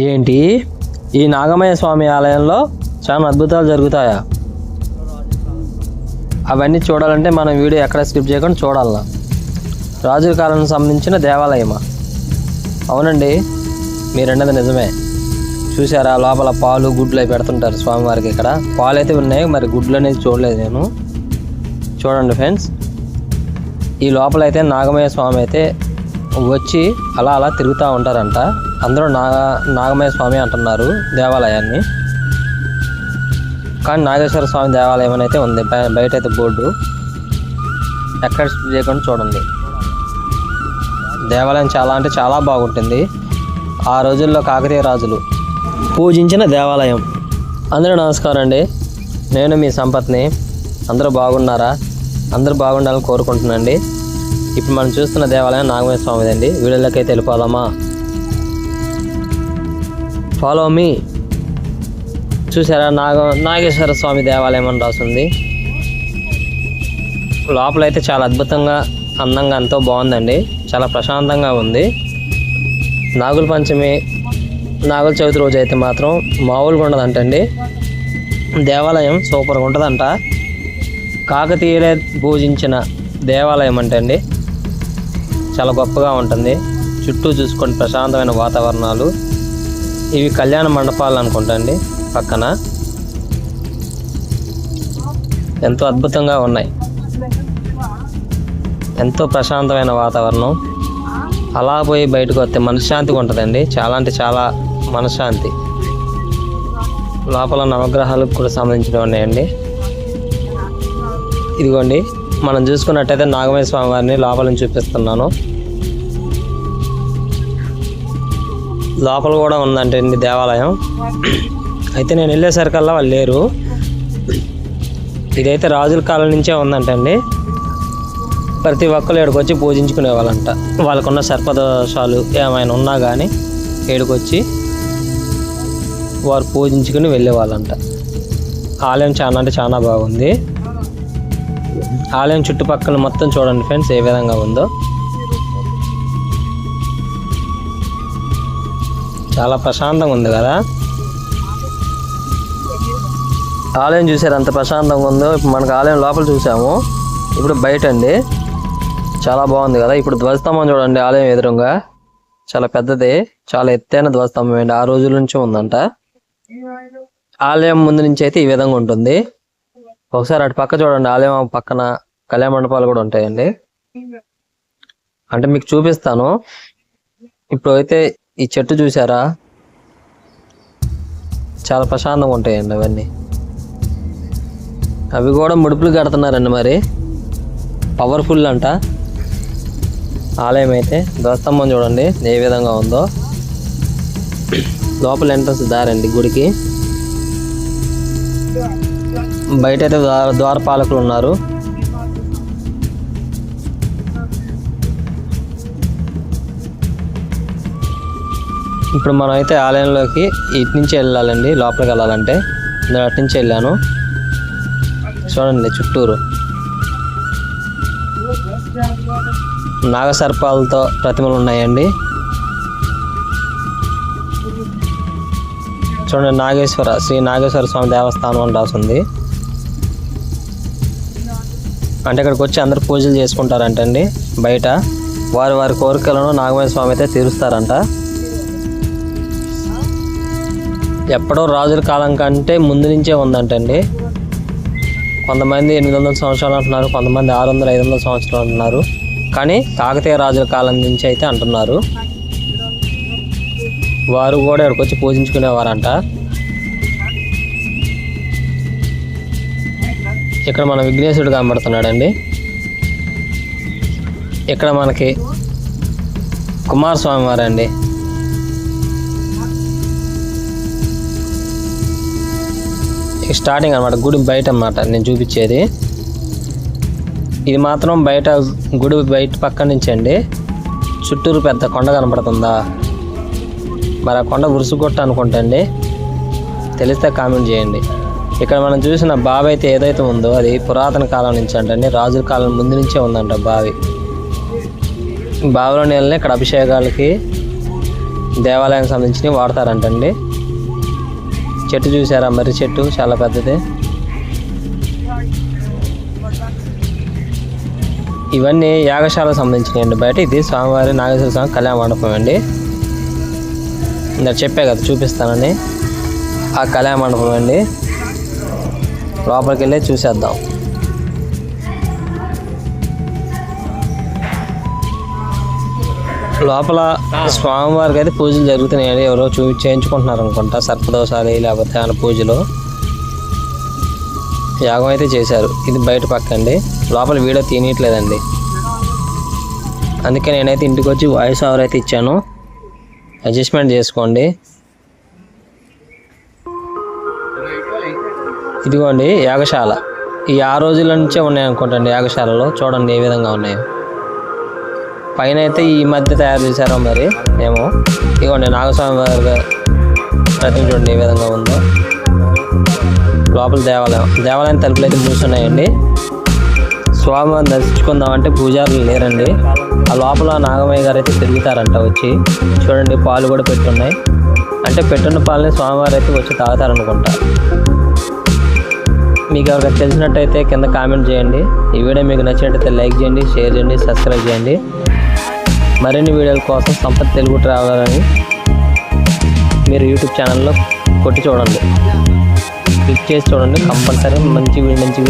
ఏంటి? ఈ నాగమయ్య స్వామి ఆలయంలో చాలా అద్భుతాలు జరుగుతాయా? అవన్నీ చూడాలంటే మనం వీడియో ఎక్కడ స్కిప్ చేయకుండా చూడాలన్నా రాజుల కాలానికి సంబంధించిన దేవాలయమా? అవునండి మీరన్నది నిజమే. చూసారా లోపల పాలు గుడ్లు అవి పెడుతుంటారు స్వామివారికి ఇక్కడ. పాలు అయితే ఉన్నాయి మరి గుడ్లు అనేది చూడలేదు నేను. చూడండి ఫ్రెండ్స్. ఈ లోపల అయితే నాగమయ్య స్వామి అయితే వచ్చి అలా అలా తిరుగుతూ ఉంటారంట. అందరూ నాగ నాగమయ స్వామి అంటున్నారు దేవాలయాన్ని. కానీ నాగేశ్వర స్వామి దేవాలయం అని అయితే ఉంది. బయ- బయట అయితే బోర్డు. ఎక్కడ చేయకుండా చూడండి. దేవాలయం చాలా అంటే చాలా బాగుంటుంది. ఆ రోజుల్లో కాకతీయ రాజులు పూజించిన దేవాలయం. అందరూ నమస్కారం అండి. నేను మీ సంపత్ని. అందరూ బాగున్నారా? అందరూ బాగుండాలని కోరుకుంటున్నాండి ఇప్పుడు మనం చూస్తున్న దేవాలయం నాగమయ స్వామిదండి. వీళ్ళకైతే వీడియోలోకి అయితే వెళ్ళిపోదామా? ఫాలో మీ చూసారా? నాగ నాగేశ్వర స్వామి దేవాలయం అని రాస్తుంది లోపల అయితే చాలా అద్భుతంగా అందంగా ఎంతో బాగుందండి. చాలా ప్రశాంతంగా ఉంది. నాగుల పంచమి నాగుల చవితి రోజు అయితే మాత్రం మామూలుగా ఉండదంటండి. దేవాలయం సూపర్గా ఉంటుందంట. కాకతీయులే పూజించిన దేవాలయం అంటండి. చాలా గొప్పగా ఉంటుంది. చుట్టూ చూసుకొని ప్రశాంతమైన వాతావరణాలు. ఇవి కళ్యాణ మండపాలు అనుకుంటా అండి పక్కన. ఎంతో అద్భుతంగా ఉన్నాయి. ఎంతో ప్రశాంతమైన వాతావరణం. అలా పోయి బయటకు వస్తే మనశ్శాంతిగా ఉంటుందండి. చాలా అంటే చాలా మనశ్శాంతి. లోపల నవగ్రహాలకు కూడా సంబంధించినవి ఉన్నాయండి. ఇదిగోండి మనం చూసుకున్నట్టయితే నాగమయ్య స్వామి వారిని లోపల చూపిస్తున్నాను. లోపల కూడా ఉందంటే అండి దేవాలయం. అయితే నేను వెళ్ళేసరికల్లా వాళ్ళు లేరు. ఇదైతే రాజుల కాలం నుంచే ఉందంటండి ప్రతి ఒక్కరు ఇక్కడికి వచ్చి పూజించుకునే వాళ్ళంట. వాళ్ళకున్న సర్పదోషాలు ఏమైనా ఉన్నా కానీ ఇక్కడికి వచ్చి వారు పూజించుకుని వెళ్ళేవాళ్ళంట ఆలయం చాలా అంటే చాలా బాగుంది. ఆలయం చుట్టుపక్కల మొత్తం చూడండి ఫ్రెండ్స్ ఏ విధంగా ఉందో. చాలా ప్రశాంతంగా ఉంది కదా? ఆలయం చూసారు అంత ప్రశాంతంగా ఉందో? ఇప్పుడు మనకు ఆలయం లోపల చూసాము. ఇప్పుడు బయట అండి చాలా బాగుంది కదా? ఇప్పుడు ధ్వజస్తంభం చూడండి ఆలయం ఎదురుగా. చాలా పెద్దది చాలా ఎత్తైన ధ్వజస్తంభం అండి. ఆ రోజుల నుంచి ఉందంట. ఆలయం ముందు నుంచి అయితే ఈ విధంగా ఉంటుంది. ఒకసారి అటు పక్క చూడండి ఆలయం పక్కన కళ్యాణ మండపాలు కూడా ఉంటాయండి. అంటే మీకు చూపిస్తాను. ఇప్పుడు అయితే ఈ చెట్టు చూసారా? చాలా ప్రశాంతంగా ఉంటాయండి అవన్నీ. అవి కూడా ముడుపులు కడుతున్నారండి మరి. పవర్ఫుల్ అంట. ఆలయం అయితే ధ్వస్తంభం చూడండి ఏ విధంగా ఉందో. లోపల ఎంట్రన్స్ దారండి గుడికి. బయట అయితే ద్వారపాలకులు ఉన్నారు. ఇప్పుడు మనం అయితే ఆలయంలోకి ఇటు నుంచి వెళ్ళాలండి లోపలికి వెళ్ళాలంటే. నేను అటు నుంచి వెళ్ళాను. చూడండి చుట్టూరు. నాగసర్పాలతో ప్రతిమలు ఉన్నాయండి. చూడండి నాగేశ్వర శ్రీ నాగేశ్వర స్వామి దేవస్థానం అని రాసింది. అంటే ఇక్కడికి వచ్చి అందరు పూజలు చేసుకుంటారంటండి బయట. వారి వారి కోరికలను నాగమయ్య స్వామి అయితే తీరుస్తారంట. ఎప్పుడో రాజుల కాలం కంటే ముందు నుంచే ఉందంటండి. కొంతమంది ఎనిమిది వందల సంవత్సరాలు అంటున్నారు కొంతమంది ఆరు వందల ఐదు వందల సంవత్సరాలు అంటున్నారు. కానీ కాకతీయ రాజుల కాలం నుంచి అయితే అంటున్నారు. వారు కూడా ఇక్కడికి వచ్చి పూజించుకునేవారంట. ఇక్కడ మన విఘ్నేశ్వరుడు కనబడుతున్నాడండి. ఇక్కడ మనకి కుమారస్వామి వారండి. స్టార్టింగ్ అనమాట గుడి బయట అన్నమాట నేను చూపించేది. ఇది మాత్రం బయట గుడి బయట పక్క నుంచి అండి. చుట్టూరు పెద్ద కొండ కనపడుతుందా మరి ఆ కొండ ఉరుసుకొట్ట అనుకుంటండి తెలిస్తే కామెంట్ చేయండి. ఇక్కడ మనం చూసిన బావి అయితే ఏదైతే ఉందో అది పురాతన కాలం నుంచి అంటండి రాజుల కాలం ముందు నుంచే ఉందంట బావి. బావిలో నీళ్ళని ఇక్కడ అభిషేకాలకి దేవాలయానికి సంబంధించినవి వాడతారంటండి చెట్టు చూసారా? మర్రి చెట్టు చాలా పెద్దది. ఇవన్నీ యాగశాలకు సంబంధించినవి అండి బయట ఇది స్వామివారి నాగేశ్వర స్వామి కళ్యాణ మండపం అండి. ఇందాక చెప్పే కదా చూపిస్తానని. ఆ కళ్యాణ మండపం అండి. లోపలికి వెళ్ళి చూసేద్దాం. లోపల స్వామివారికి అయితే పూజలు జరుగుతున్నాయండి. ఎవరో చూ చేయించుకుంటున్నారు అనుకుంటా సర్పదోషాలు లేకపోతే ఆయన పూజలు. యాగం అయితే చేశారు. ఇది బయట పక్క అండి లోపల వీడియో తీయట్లేదండి అందుకే నేనైతే ఇంటికి వచ్చి వాయిస్ ఓవర్ అయితే ఇచ్చాను. అడ్జస్ట్మెంట్ చేసుకోండి. ఇదిగోండి యాగశాల. ఈ ఆ రోజుల నుంచే ఉన్నాయి అనుకుంటండి యాగశాలలో. చూడండి ఏ విధంగా ఉన్నాయో. పైన అయితే ఈ మధ్య తయారు చేశారో మరి ఏమో. ఇదిగోండి నాగస్వామి వారి ప్రతిమ చూడండి ఏ విధంగా ఉందో. లోపల దేవాలయం దేవాలయం తలుపులు అయితే మూసున్నాయండి. స్వామివారిని దర్శించుకుందామంటే పూజారులు లేరండి. ఆ లోపల నాగమయ్య గారు అయితే తిరుగుతారంట వచ్చి. చూడండి పాలు కూడా పెట్టున్నాయి. అంటే పెట్టున్న పాలని స్వామివారు అయితే వచ్చి తాగుతారనుకుంటా. మీకు ఎవరికైనా తెలిసినట్టయితే కింద కామెంట్ చేయండి. ఈ వీడియో మీకు నచ్చినట్టయితే లైక్ చేయండి షేర్ చేయండి సబ్స్క్రైబ్ చేయండి. మరిన్ని వీడియోల కోసం సంపత్ తెలుగు ట్రావెలర్ అని మీరు యూట్యూబ్ ఛానల్లో కొట్టి చూడండి. క్లిక్ చేసి చూడండి. కంపల్సరీ మంచి మంచి